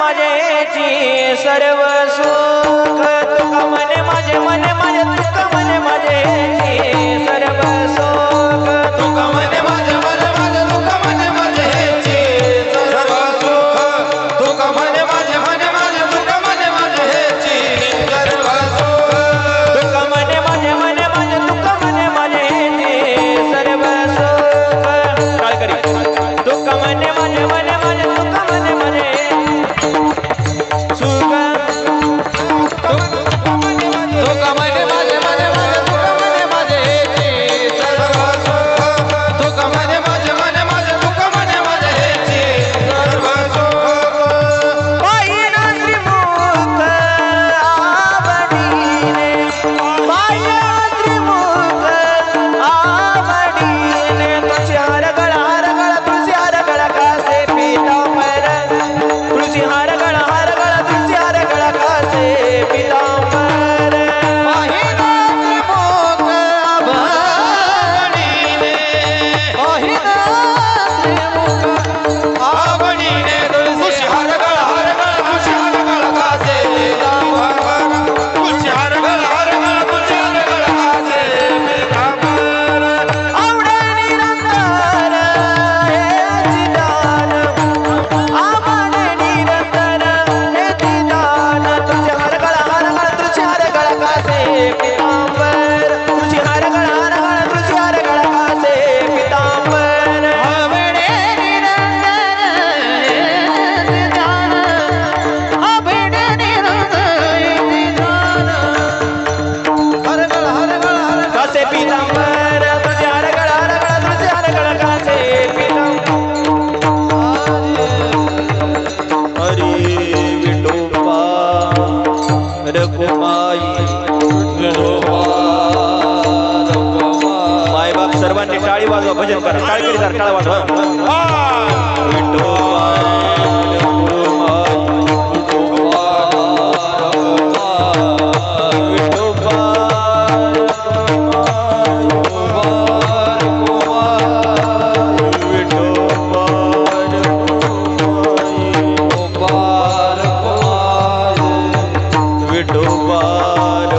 मज़े जी सर्व सुख तुम मन मज़े मन मन। मायबाप सर्वांनी टाळी वाजवा भजन करा टाळकरी टाळा वाजवा. ਡੋਬਾਰ